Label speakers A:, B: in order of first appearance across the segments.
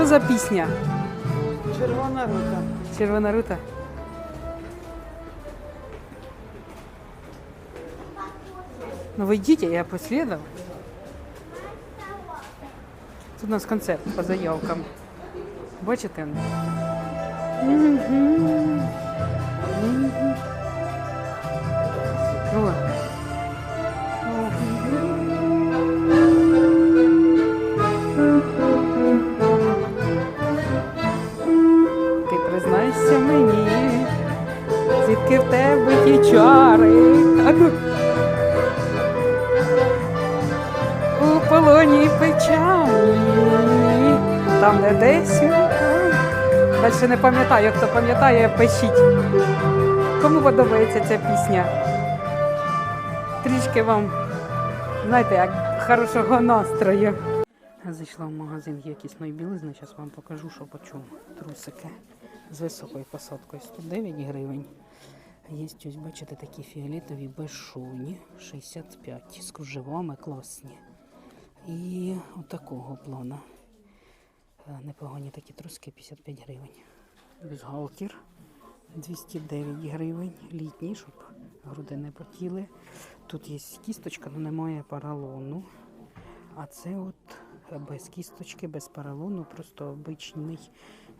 A: Що за пісня?
B: Червона рута.
A: Червона рута. Ну вы идите, я последовал. Тут у нас концерт по заявкам. Бачите? Мгм. Там де десь. Далі не пам'ятаю, хто пам'ятає, пишіть. Кому подобається ця пісня? Трішки вам, знаєте, як хорошого настрою. Зайшла в магазин якісної білизни, зараз вам покажу, що по чому. Трусики з високою посадкою 109 гривень. Є ось, бачите, такі фіолетові безшовні, 65 з кружевами класні. І отакого плана. Е, Непогані такі труски 55 гривень. Бюстгальтер 209 гривень. Літній, щоб груди не потіли. Тут є кісточка, але немає паралону. А це от без кісточки, без поролону, просто обичний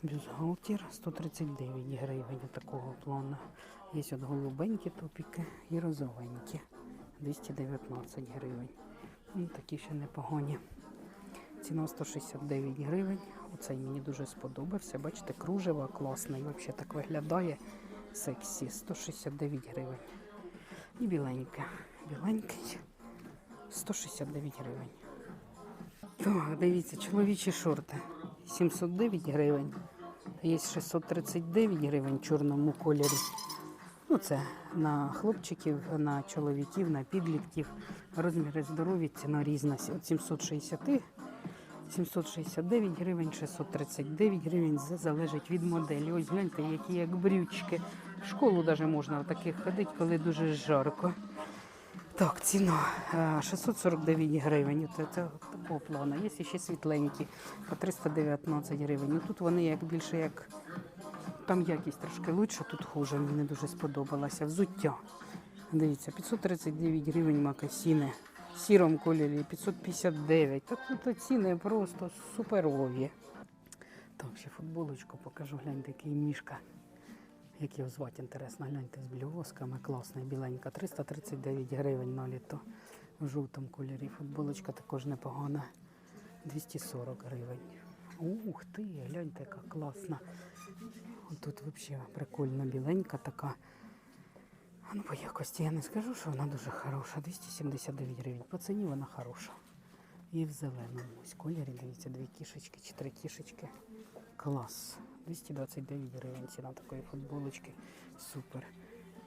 A: бюстгальтер 139 гривень такого плану. Є от голубенькі топіки і розовенькі 219 гривень. Ну, такі ще непогані. Ціна 169 гривень. Оцей мені дуже сподобався. Бачите, кружево класний, взагалі так виглядає сексі. 169 гривень. І біленьке. Біленький 169 гривень. Так, дивіться, чоловічі шорти. 709 гривень. Є 639 гривень в чорному кольорі. Ну, це на хлопчиків, на чоловіків, на підлітків. Розміри здорові, ціна різна. От 760, 769 гривень, 639 гривень. Це залежить від моделі. Ось гляньте, які як брючки. В школу навіть можна в таких ходити, коли дуже жарко. Так, ціна е, 649 гривень. Це, це такого плану. Є ще світленькі по 319 гривень. Тут вони як більше як там якість трошки лучше, тут хуже. Мені дуже сподобалося. Взуття. Дивіться, 539 гривень макасіни. В сірому кольорі 559. Так тут ціни просто суперові. Так, ще футболочку покажу. Гляньте, який мішка. Як його звати, інтересно, гляньте з бльосками, класна, біленька. 339 гривень на літо в жовтому кольорі. Футболочка також непогана. 240 гривень. Ух ти, гляньте, яка класна. Тут взагалі прикольно біленька така. Ну по якості я не скажу, що вона дуже хороша. 279 гривень. По ціні вона хороша. І в зеленому ось кольорі, дивіться, дві кішечки чи три кішечки. Клас. 229 гривень ціна такої футболочки. Супер.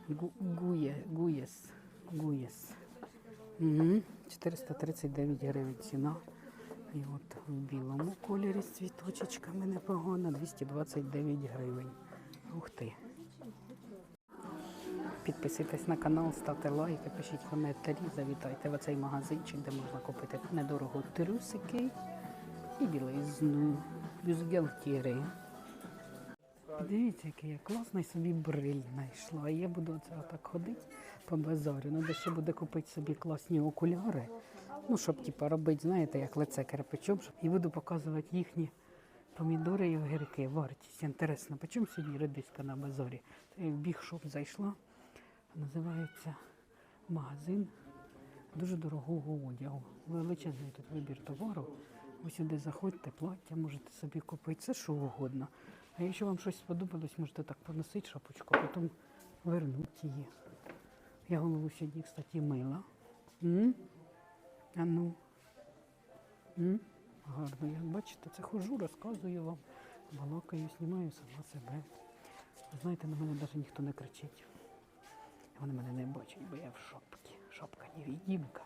A: Гу- Гує, гуєс. Гуєс. Угу. 439 гривень ціна. І от в білому кольорі з цвіточечками непогано. 229 гривень. Ух ти. Підписуйтесь на канал, ставте лайки, пишіть коментарі, завітайте в оцей магазинчик, де можна купити недорого трусики і білизну, бюзгалтери. Подивіться, який я класний собі бриль знайшла. А я буду оце отак ходити по базарю. Надо ще буде купити собі класні окуляри. Ну, щоб типа робити, знаєте, як лице кирпичом. І буду показувати їхні помідори і огірки. Вартість. Інтересно, по чому сьогодні редиска на базарі? Я в бігшоп зайшла. Називається магазин дуже дорогого одягу. Величезний тут вибір товару. Ви сюди заходьте, плаття можете собі купити, все що угодно. А якщо вам щось сподобалось, можете так поносити шапочку, потім вернути її. Я голову сьогодні, кстати, мила. М? А ну. М? Гарно, як бачите, це хожу, розказую вам, балакаю, знімаю сама себе. Знаєте, на мене навіть ніхто не кричить. Вони мене не бачать, бо я в шапці. Шапка невидимка.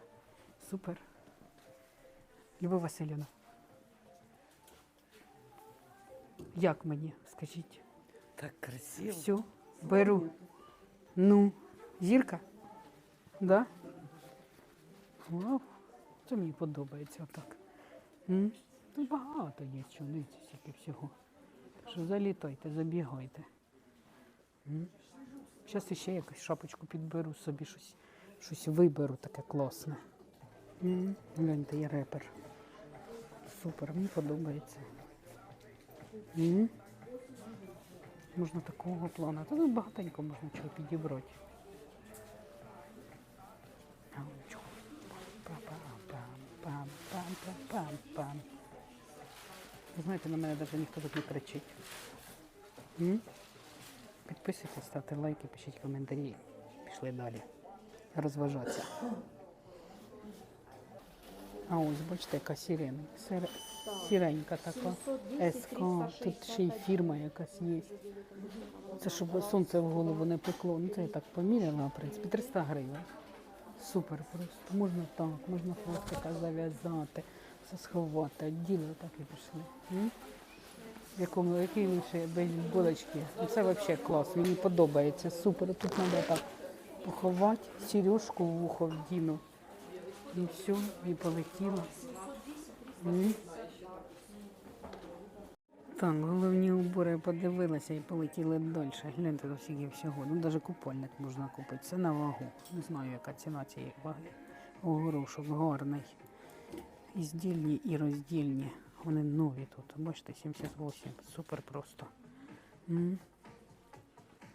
A: Супер. Любов Васильівна. Як мені? Скажіть.
B: Так красиво.
A: Все, беру. Ну, зірка? Да? Вау. Це мені подобається отак. М? Тут багато є, скільки всього. Так що залітайте, забігайте. Зараз ще якусь шапочку підберу собі, щось, щось виберу таке класне. М, Гляньте, є репер. Супер, мені подобається. М. Можна такого плану. Та тут багатенько можна чого підібрати. Ви знаєте, на мене навіть ніхто тут не кричить. М? Підписуйтесь, ставте лайки, пишіть коментарі. Пішли далі. Розважатися. А ось бачите, яка сирена. Сир... Сіренька така. СК. Тут ще й фірма якась є. Це щоб сонце в голову не пекло. Ну це я так поміряла, в принципі, 300 гривень. Супер просто. Можна так, можна хвостика зав'язати, все сховати, оділи, так і пішли. Якому, який лише без булочки. Це взагалі клас, мені подобається. Супер. Тут треба так поховати, сережку в вухо вдіну. І все, і полетіло. Так, головні убори подивилася і полетіли далі. Гляньте до всіх всього. Ну, навіть купольник можна купити. Це на вагу. Не знаю, яка ціна цієї ваги. Огорошок гарний. І здільні, і роздільні. Вони нові тут. Бачите, 78. Супер просто.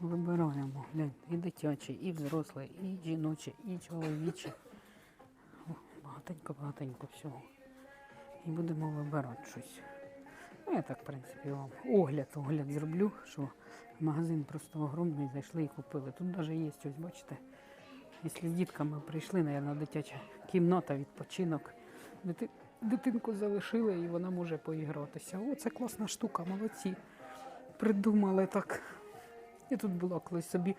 A: Вибираємо. Глянь, і дитячі, і взрослі, і жіночі, і чоловічі. Багатенько-багатенько всього. І будемо вибирати щось. Ну, я так, в принципі, вам огляд, огляд зроблю, що магазин просто огромний, зайшли і купили. Тут навіть є ось, бачите, якщо з дітками прийшли, мабуть, дитяча кімната, відпочинок. Дити- Дитинку залишили і вона може поігратися. О, це класна штука, молодці. Придумали так. Я тут була колись собі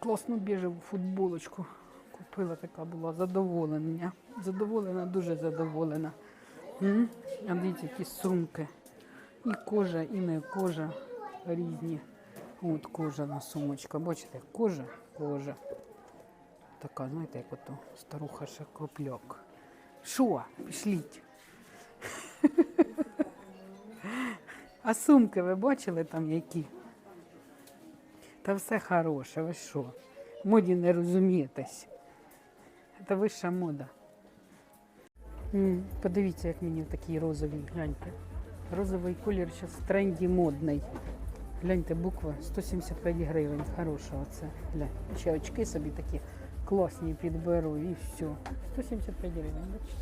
A: класну біжеву футболочку. Купила така була задоволення. Задоволена, дуже задоволена. М? А дивіться, які сумки. І кожа, і не кожа різні. От кожана сумочка. Бачите, кожа, кожа. Така, знаєте, як ото старуха шакопляк. Що? Пішліть. А сумки ви бачили там які? Та все хороше, ви що? Моді не розумієтесь. Це вища мода. Подивіться, як мені такий розовий, гляньте. Розовий колір зараз в тренді модний. Гляньте, буква 175 гривень. Хороша оце. Глянь. Ще очки собі такі класні підберу і все. 175 гривень, бачите?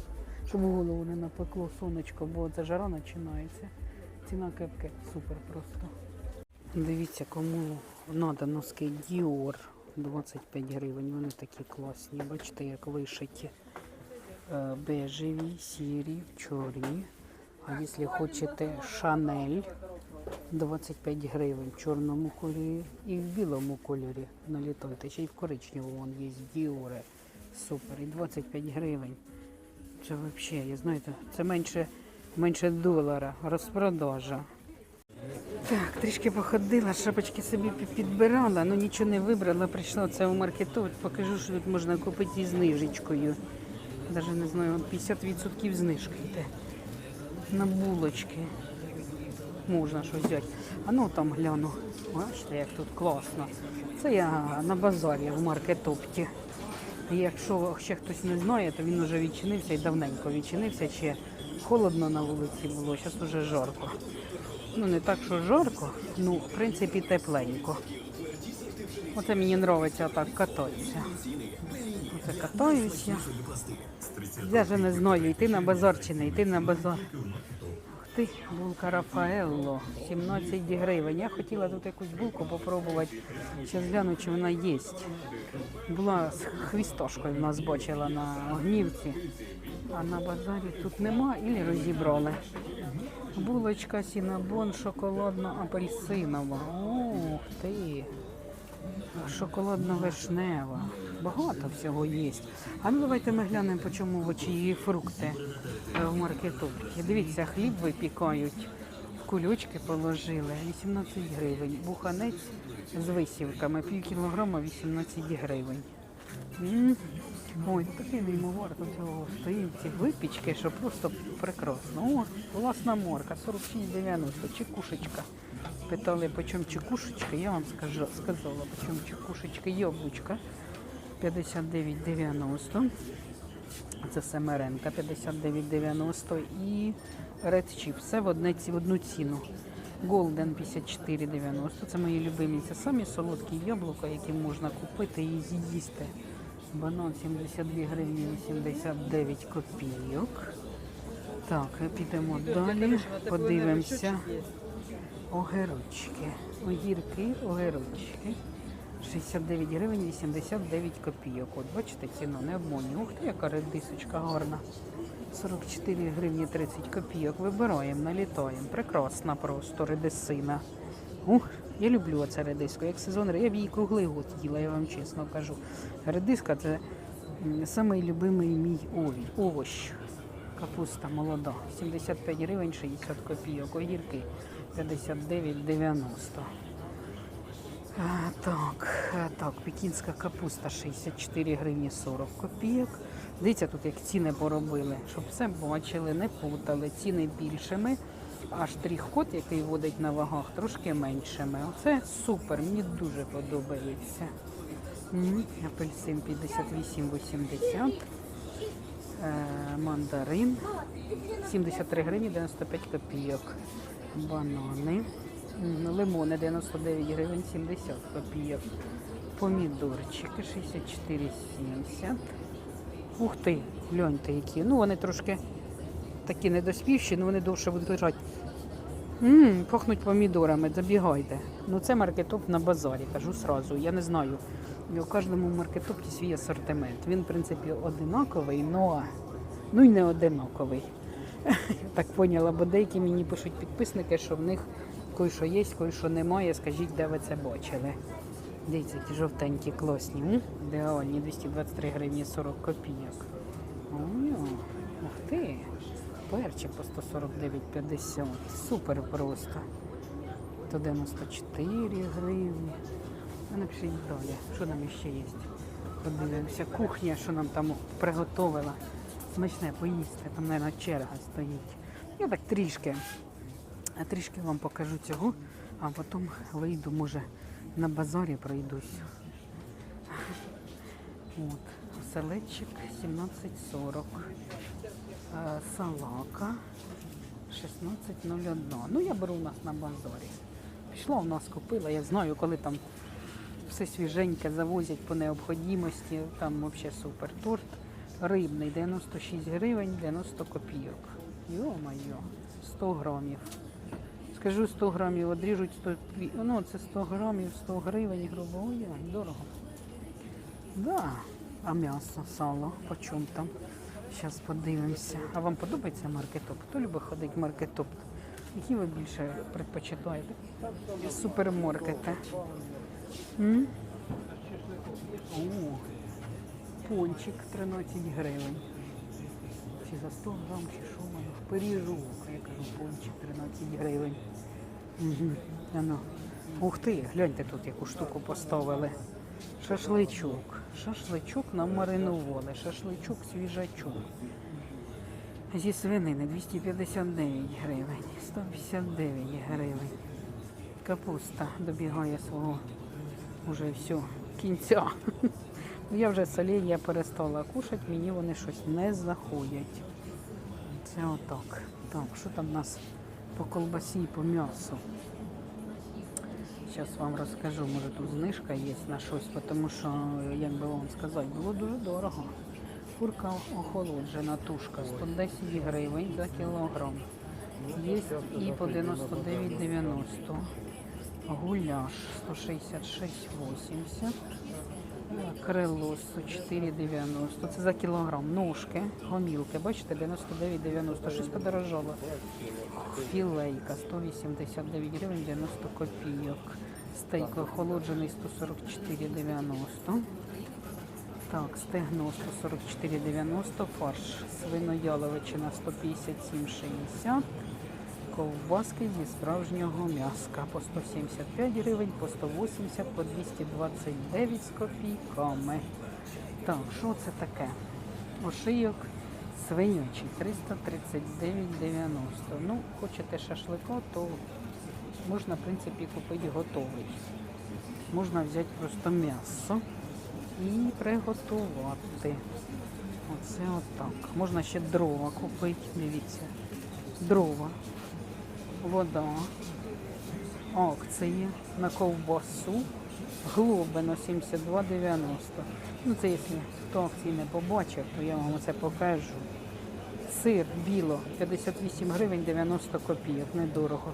A: Щоб голову не напекло сонечко, бо це жара починається. Ціна кепки супер просто. Дивіться, кому треба носки Dior 25 гривень. Вони такі класні. Бачите, як вишиті. Е, бежеві, сірі, чорні. А якщо хочете Шанель 25 гривень в чорному кольорі і в білому кольорі налітайте. Ще й в коричневому вон є діори. Супер. І 25 гривень. Це взагалі, я знаєте, це менше, менше долара. Розпродажа. Так, трішки походила, шапочки собі підбирала, але нічого не вибрала. Прийшла це в маркету. Покажу, що тут можна купити із знижечкою. Навіть не знаю, 50% знижки йде. На булочки. Можна щось взяти. А ну там гляну. Бачите, як тут класно. Це я на базарі в маркетопті. Якщо ще хтось не знає, то він вже відчинився і давненько відчинився. Ще холодно на вулиці було, зараз вже жарко. Ну не так, що жарко, ну в принципі тепленько. Оце мені подобається так кататися. Оце катаюся. Я вже не знаю, йти на базар чи не йти на базар. Ух булка Рафаелло, 17 гривень. Я хотіла тут якусь булку попробувати. Зараз гляну, чи вона є. Була з хвістошкою в нас бачила на гнівці, а на базарі тут нема і розібрали. Булочка сінабон шоколадно-апельсинова. Ух ти! Шоколадно-вишнева. Багато всього є. А ну давайте ми глянемо, по чому овочі і фрукти е, в маркетовці. Дивіться, хліб випікають, в кульочки положили. 18 гривень. Буханець з висівками, пів кілограма 18 гривень. М, Ой, такий неймовар тут цього стоїть ці випічки, що просто прекрасно. О, власна морка, 46,90, чекушечка. Питали, по чому чекушечка, я вам скажу, сказала, по чому чекушечка, яблучка 59,90. Це семеренка 59,90 і Red Chip. Все в, одне, в одну ціну. Golden 54,90. Це мої любимі. Це самі солодкі яблука, які можна купити і з'їсти. Банан 72 гривні 89 копійок. Так, підемо далі, подивимося. Огірочки. Огірки, огірочки. 69 гривень 89 копійок. От бачите, ціну не обманюю. Ух ти, яка редисочка гарна. 44 гривні 30 копійок. Вибираємо, налітаємо. Прекрасна просто редисина. Ух, я люблю оце редиску. Як сезон, я б її круглий год їла, я вам чесно кажу. Редиска це м, самий любимий мій овощ. Капуста молода. 75 гривень 60 копійок. Огірки 59,90. А, Так, так, пекінська капуста 64 гривні 40 копійок. Дивіться, тут як ціни поробили, щоб все бачили, не путали. Ціни більшими, а штрих-код, який вводить на вагах, трошки меншими. Оце супер, мені дуже подобається. Апельсин 58,80. Е, мандарин 73 гривні 95 копійок. Банани. Лимони 99 гривень 70 копійок. Помідорчики 64,70. Ух ти, гляньте які. Ну вони трошки такі недоспівші, але вони довше будуть лежати. Ммм, пахнуть помідорами, забігайте. Ну це маркетоп на базарі, кажу сразу. Я не знаю. У кожному маркетопі свій асортимент. Він, в принципі, одинаковий, но ну і не одинаковий. Так поняла, бо деякі мені пишуть підписники, що в них кое-що є, кое-що немає. Скажіть, де ви це бачили. Дивіться, які жовтенькі, класні. Ідеальні, 223 гривні 40 копійок. Ух ти. Перчик по 149,50. Супер просто. 194 гривні. Напишіть далі, що нам ще є. Подивимося, кухня, що нам там приготовила. Смачне поїсти, там, мабуть, черга стоїть. Я так трішки, трішки вам покажу цього, а потім вийду, може, на базарі пройдусь. От, оселедчик 17,40. Е, Салака 16,01. Ну, я беру у нас на базарі. Пішла у нас купила, я знаю, коли там все свіженьке завозять по необхідності. Там взагалі супер. Торт рибний 96 гривень 90 копійок. Йо-моє, 100 грамів. Скажу 100 грамів, одріжуть 100, ну це 100 грамів, 100 гривень, грубо, ой, дорого. Да. А м'ясо, сало, по чому там? Зараз подивимося. А вам подобається маркетоп? Хто любить ходити в маркетоп? Які ви більше предпочитаєте? Супермаркети. О, пончик 13 гривень. Чи за 100 грам, чи що воно? Пиріжок, я кажу, пончик 13 гривень. Угу. Ух ти, гляньте тут яку штуку поставили. Шашличок. Шашличок нам маринували. Шашличок свіжачок. Зі свинини 259 гривень, 159 гривень. Капуста добігає свого уже все, кінця. Я вже соління перестала кушати, мені вони щось не заходять. Це отак. Так, що там у нас по колбасі і по м'ясу? Зараз вам розкажу, може тут знижка є на щось, тому що, як би вам сказати, було дуже дорого. Курка охолоджена, тушка 110 гривень за кілограм. Є і по 99,90. Гуляш 166,80. Крило 104,90. Це за кілограм. Ножки, гомілки, бачите, 99,90. Щось подорожало. Філейка 189 гривень 90 копійок. Стейк охолоджений 144,90. Так, стегно 144,90, фарш свинояловичина 157,60. Ковбаски зі справжнього м'яска по 175 гривень, по 180, по 229 з копійками. Так, що це таке? Ошийок свинячий 339,90. Ну, хочете шашлика, то можна, в принципі, купити готовий. Можна взяти просто м'ясо і приготувати. Оце отак. Можна ще дрова купити, дивіться. Дрова, вода, акції на ковбасу, глобино 72,90. Ну це якщо хто акції не побачив, то я вам це покажу. Сир біло 58 гривень 90 копійок, недорого.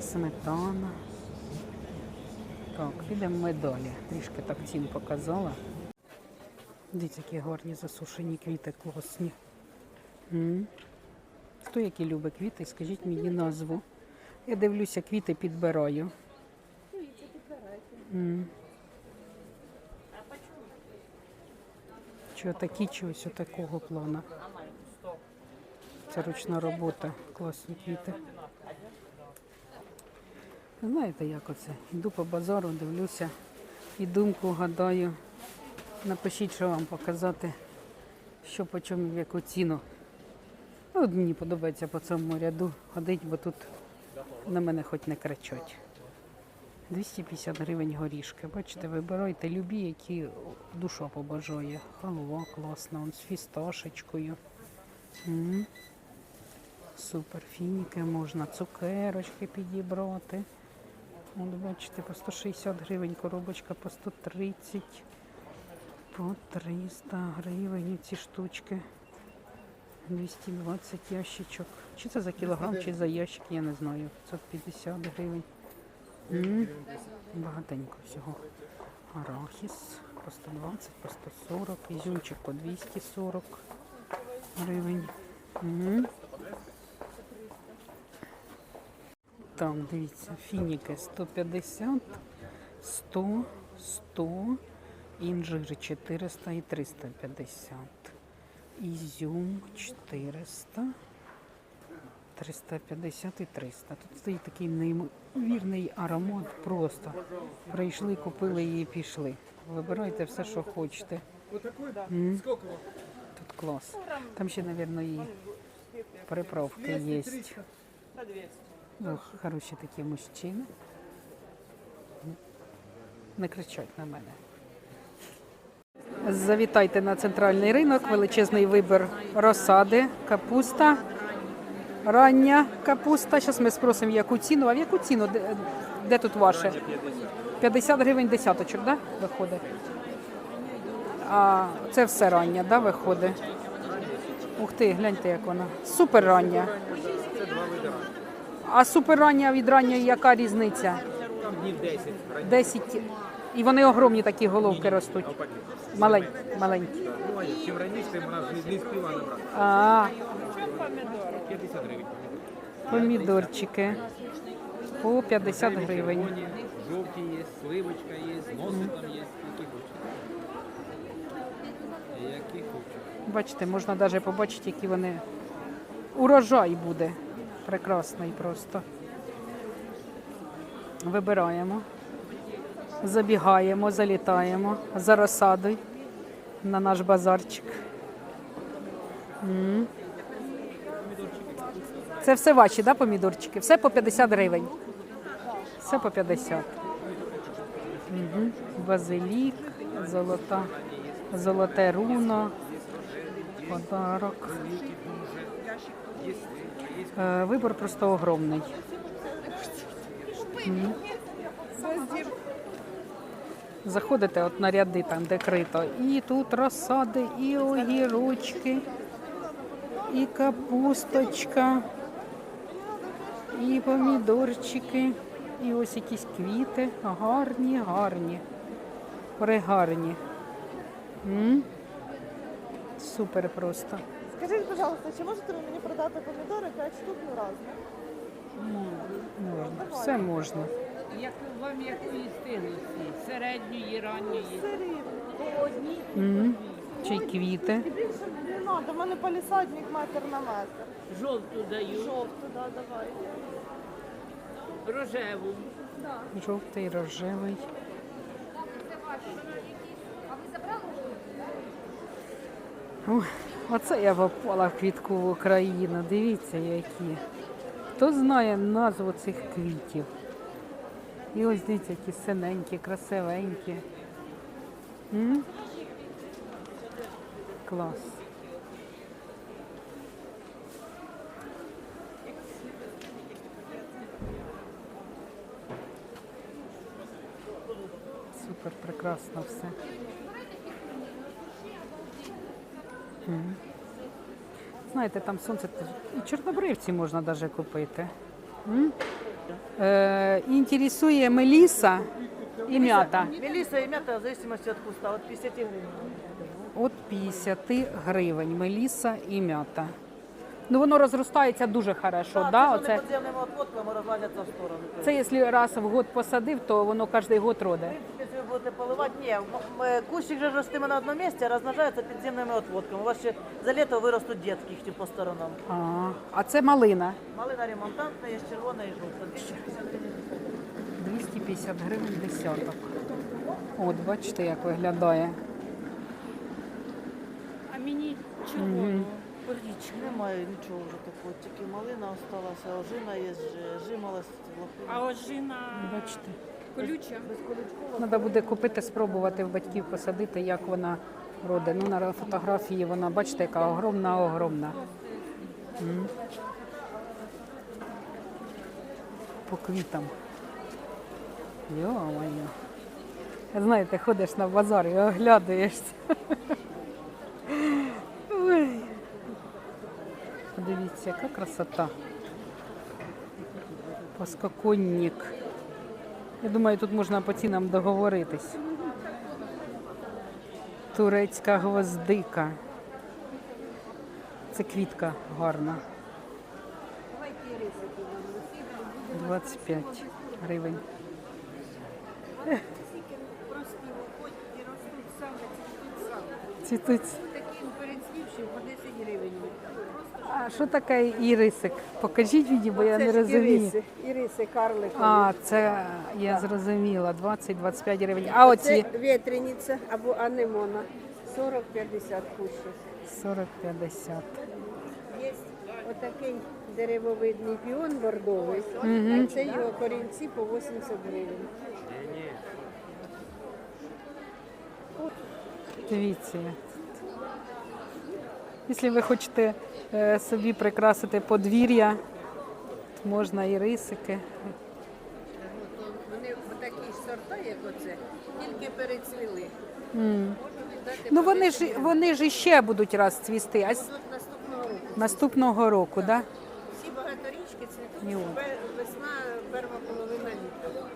A: Сметана. Так, підемо ми далі. Трішки так цін показала. Дивіться, які гарні засушені квіти класні. М. Хто які любить квіти, скажіть мені назву. Я дивлюся, квіти підбираю. М. Чи отакі, чи ось такого плану. Це ручна робота, класні квіти. Знаєте, як оце? Йду по базару, дивлюся і думку гадаю. Напишіть, що вам показати, що по чому, в яку ціну. Ну, От мені подобається по цьому ряду ходити, бо тут на мене хоч не кричать. 250 гривень горішки. Бачите, вибирайте любі, які душа побажає. Халва класна, з фісташечкою. Супер, фініки можна, цукерочки підібрати. От бачите, по 160 гривень коробочка, по 130, по 300 гривень ці штучки. 220 ящичок. Чи це за кілограм, чи за ящик, я не знаю. 550 гривень. М, Багатенько всього. Арахіс по 120, по 140, ізюмчик по 240 гривень. М. Там, дивіться, фініки 150, 100, 100, інжири 400 і 350. Ізюм 400, 350 і 300. Тут стоїть такий неймовірний аромат просто. Прийшли, купили її і пішли. Вибирайте все, що хочете. М. Тут клас. Там ще, мабуть, і приправки є. Ох, хороші такі мужчини. Не кричать на мене. Завітайте на центральний ринок, величезний вибір розсади, капуста, рання капуста. Зараз ми спросимо, яку ціну. А в яку ціну? Де, де тут ваше? 50 гривень десяточок, да? Виходить. А це все рання, да, виходить? Ух ти, гляньте, як вона. Супер рання. А супер рання від ранньої яка різниця?
C: Днів 10.
A: 10. І вони огромні такі головки ростуть. Маленькі, маленькі.
C: Чим раніше, тим вона не, спіла набрати.
A: А,
C: 50 гривень.
A: помідорчики по 50 гривень.
C: Жовті є, сливочка є, з носиком є.
A: Бачите, можна навіть побачити, які вони. Урожай буде. Прекрасний просто. Вибираємо, забігаємо, залітаємо за розсадою на наш базарчик. Це все ваші, да, помідорчики? Все по 50 гривень. Все по 50. Угу. Базилік, золота, золоте руно, подарок. Е, Вибор просто огромний. М. Заходите от на ряди там, де крито. І тут розсади, і огірочки, і капусточка, і помідорчики, і ось якісь квіти. Гарні, гарні. Пригарні. М? Супер просто.
D: Скажіть, пожалуйста, чи можете ви мені продати помідори 5 штук ну разом?
A: Можна. Все можна.
B: Як вам якої стилості? Середньої, ранньої.
D: Сирі.
A: М. Чи квіти.
D: Більше не треба, в мене палісадник метр на метр.
B: Жовту даю,
D: Жовту, да, давай.
B: рожеву.
A: Жовтий, рожевий. Ой, оце я попала в квіткову країну. Дивіться, які. Хто знає назву цих квітів? І ось дивіться, які синенькі, красивенькі. М? Клас. Супер, прекрасно все. Мгм. Знаєте, там сонце і чорнобривці можна навіть купити. М? Е, інтересує меліса і м'ята.
D: Мелиса и мята в зависимости от куста, от 50 гривен.
A: От 50 гривень меліса і м'ята. Ну воно розростається дуже хорошо, да?
D: да,
A: Оце,
D: подземными отводками разладятся в сторону.
A: це якщо раз в год посадив, то воно кожен год роде.
D: Будете поливать, не, м- м- кущик же растиме на одном месте, а размножается подземными отводками. У вас ще за лето виростуть детки їх по сторонам.
A: А, а це малина.
D: Малина ремонтантна, є червона і жовта. 250 гривень.
A: 250 гривень десяток. От, бачите, як виглядає.
B: А мені червону.
D: Річ, немає нічого вже такого, тільки малина осталася, ожина є, ж- жимолость,
B: А ожина
A: Бачите.
B: Колюча.
A: Треба буде купити, спробувати в батьків посадити, як вона роде. Ну, на фотографії вона, бачите, яка огромна, огромна. По квітам. Йо-моє. Знаєте, ходиш на базар і оглядуєшся. Ой. Подивіться, яка красота. Поскоконник. Я думаю, тут можна по цінам договоритись. Турецька гвоздика. Це квітка гарна. 25 гривень. Цвітуть.
B: Таким перецвівшим по 10 гривень.
A: А що таке ірисик? Покажіть мені, бо я не розумію.
E: Іриси, іриси.
A: А, це я зрозуміла, 20-25 гривень. А оці
E: Це вітряниця або анемона. 40-50 кущів.
A: 40-50.
E: Є отакий деревовидний піон бордовий. А це його корінці по 80 гривень.
A: Дивіться. Якщо ви хочете е, собі прикрасити подвір'я, можна і рисики.
E: Вони такі ж сорта, як оце, тільки перецвіли.
A: М. Ну вони ж вони ж іще будуть раз цвісти, а с-
E: Тут наступного року.
A: наступного року, да?
E: Всі багаторічки цвітуть
A: Ні, от.
E: пе- весна, перша половина літа.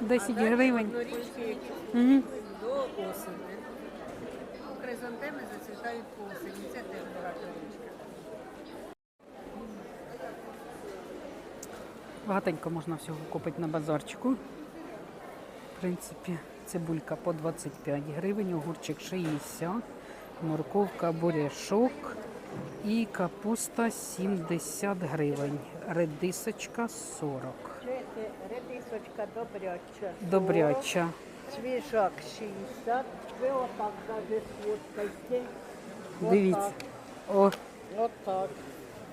A: 10
E: А
A: гривень.
E: однорічки, які
A: Угу.
E: до осені. Хризантеми зацвітають по осені. Це теж багаторічка.
A: Багатенько можна всього купити на базарчику. В принципі, цибулька по 25 гривень, огурчик 60, морковка, буряшок і капуста 70 гривень, редисочка 40.
F: Редисочка добряча.
A: Добряча.
F: Свіжак 60. Ви отак навіть сфоткайте.
A: Дивіться. О,
F: Отак.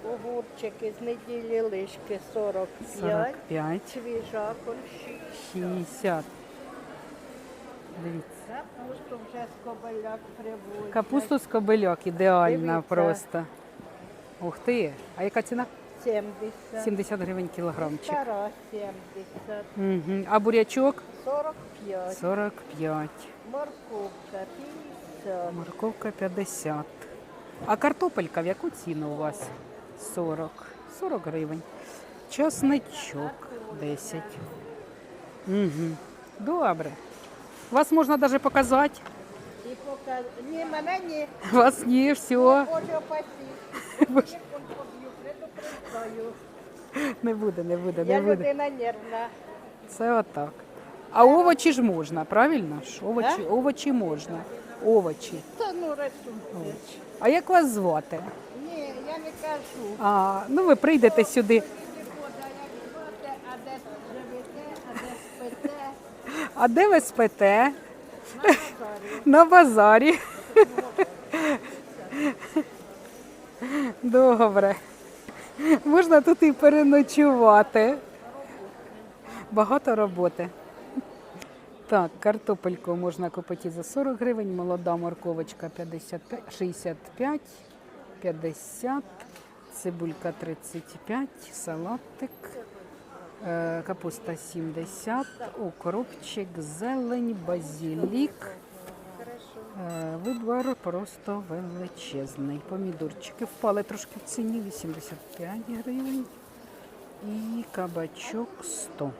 F: Огурчики з неділі лишки 45.
A: 45,
F: Свіжак 60.
A: 60. Дивіться.
F: Капусту вже з кобиляк привозять.
A: Капусту з кобильок ідеальна
F: Дивіться.
A: просто. Ух ти. А яка ціна?
F: 70.
A: 70 гривень кілограмчик.
F: Стара 70.
A: Угу. А бурячок?
F: 45.
A: 45.
F: Морковка 50.
A: Морковка 50. А картопелька в яку ціну у вас? 40. 40 гривень. Часничок 10. Угу. Добре. Вас можна навіть показати.
F: Поки... Ні, мене ні.
A: Вас ні, все.
F: Боже предупреждаю.
A: Не буде, не буде,
F: Я
A: не буде.
F: людина нервна.
A: Це отак. А овочі ж можна, правильно ж? Овочі, овочі можна. Овочі.
F: Та ну рисунки.
A: овочі. А як вас звати?
F: Ні, я не кажу.
A: А, ну ви прийдете сюди.
F: Шкода, як звати, а де спите.
A: А де ви спите?
F: На базарі.
A: Добре. Можна тут і переночувати. Багато роботи. Так, картопельку можна купити за 40 гривень, молода морковочка 55, 65, 50, цибулька 35, салатик, капуста 70, укропчик, зелень, базилік. Е, Вибор просто величезний. Помідорчики впали трошки в ціні 85 гривень і кабачок 100.